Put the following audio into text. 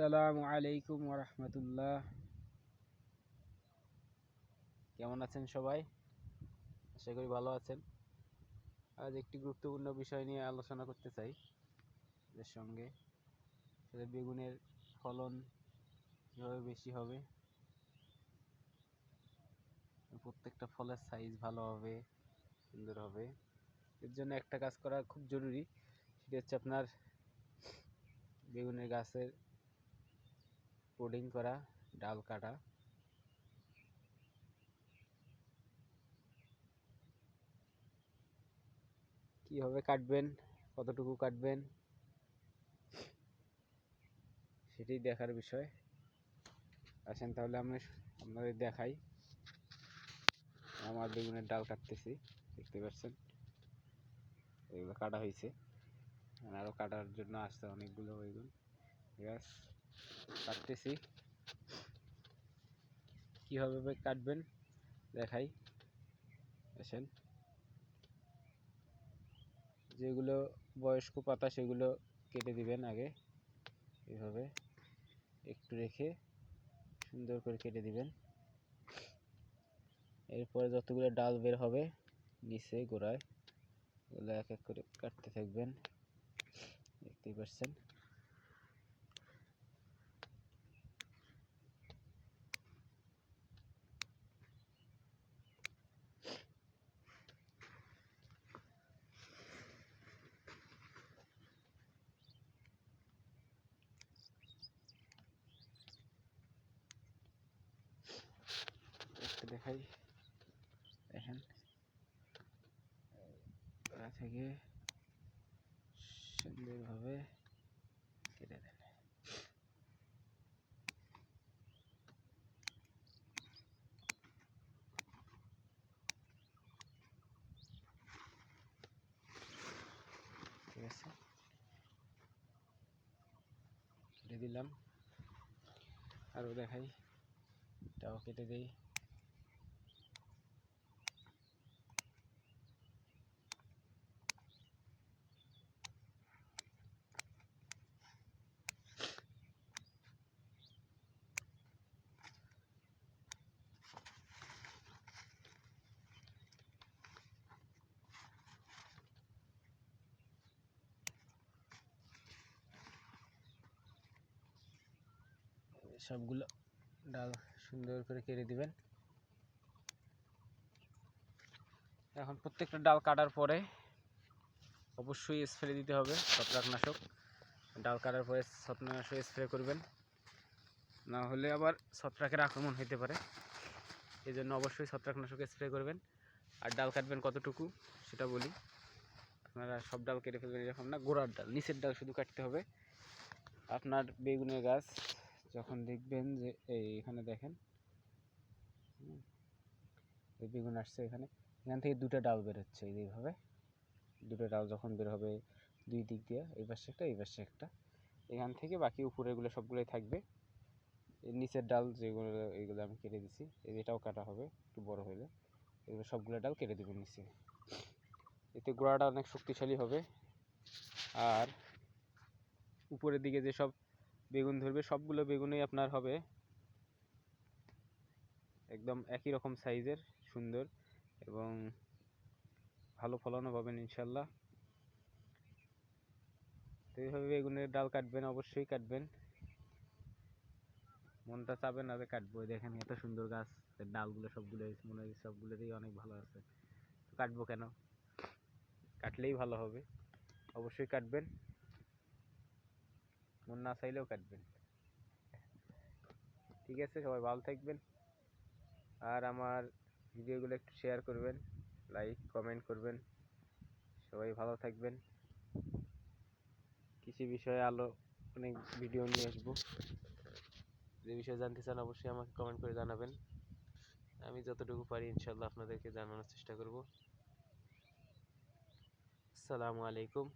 আসসালামু আলাইকুম রহমতুল্লাহ। কেমন আছেন সবাই? আশা করি ভালো আছেন। আজ একটি গুরুত্বপূর্ণ বিষয় নিয়ে আলোচনা করতে চাই এর সঙ্গে। সেটা বেগুনের ফলন কীভাবে বেশি হবে? প্রত্যেকটা ফলের সাইজ ভালো হবে, সুন্দর হবে। এর জন্য একটা কাজ করা খুব জরুরি, সেটা হচ্ছে আপনার বেগুনের গাছের কোডিং করা, ডাল কাটা। কীভাবে কাটবেন, কতটুকু কাটবেন, সেটাই দেখার বিষয়। আসেন তাহলে আমি আপনাদের দেখাই। আমার বেগুনের ডাল কাটতেছি, দেখতে পাচ্ছেন? এগুলো কাটা হয়েছে। আরও কাটার জন্য আসছে অনেকগুলো বেগুন। ঠিক আছে? কাটতেছি। কীভাবে কাটবেন? দেখাই। আসেন। যেগুলো বয়স্ক পাতা, সেগুলো কেটে দিবেন আগে। এভাবে একটু রেখে সুন্দর করে কেটে দিবেন। এরপরে যতগুলো ডাল বের হবে, নিচে গোড়ায়, এগুলো এক এক করে কাটতে থাকবেন। দেখতেই পাচ্ছেন একটা দেখাই। দেখেন। ওরা থেকে সুন্দরভাবে কেটে দেন ঠিক আছে? কেটে দিলাম। আরও দেখাই। এটাও কেটে দিই। সবগুলো ডাল সুন্দর করে কেটে দিবেন। এখন প্রত্যেকটা ডাল কাটার পরে অবশ্যই স্প্রে দিতে হবে ছত্রাকনাশক। ডাল কাটার পরে ছত্রাকনাশক স্প্রে করবেন। না হলে আবার ছত্রাকের আক্রমণ হতে পারে। এই জন্য অবশ্যই ছত্রাকনাশক স্প্রে করবেন। আর ডাল কাটবেন কতটুকু সেটা বলি। আপনারা সব ডাল কেটে ফেলবেন এরকম না, গোড়ার ডাল, নিচের ডাল শুধু কাটতে হবে। আপনার বেগুনের গাছ যখন দেখবেন যে, এই এখানে দেখেন এই বেগুন আসছে এখানে, এখান থেকে দুটো ডাল বের হচ্ছে এই যে এইভাবে। দুটো ডাল যখন বের হবে দুই দিক দিয়ে, এই পাশে একটা, এই পাশে একটা, এখান থেকে বাকি উপরেগুলো সবগুলোই থাকবে। এর নিচের ডাল যেগুলো এইগুলো আমি কেটে দিছি এটাও কাটা হবে, একটু বড় হলে এগুলো সবগুলো ডাল কেটে দেবেন নিচে। এতে গোড়াটা অনেক শক্তিশালী হবে। আর উপরের দিকে যে সব বেগুন ধরবে, সবগুলো বেগুনই আপনার হবে। একদম একই রকম সাইজের, সুন্দর এবং ভালো ফলনও পাবেন ইনশাল্লাহ। তো এইভাবে বেগুনের ডাল কাটবেন, অবশ্যই কাটবেন। মনটা চাবে না যে কাটবো দেখেন এত সুন্দর গাছ ডালগুলো সবগুলো, মনে হয় সবগুলোরই অনেক ভালো আছে। কাটবো কেন? কাটলেই ভালো হবে, অবশ্যই কাটবেন। মন না চাইলেও কাটবেন। ঠিক আছে, সবাই ভালো থাকবেন। আর আমার ভিডিওগুলো একটু শেয়ার করবেন লাইক কমেন্ট করবেন। সবাই ভালো থাকবেন। কৃষি বিষয়ে আলো, অনেক ভিডিও নিয়ে আসব। যে বিষয়ে জানতে চান অবশ্যই আমাকে কমেন্ট করে জানাবেন। আমি যতটুকু পারি ইনশাল্লাহ আপনাদেরকে জানানোর চেষ্টা করব। আসসালামু আলাইকুম।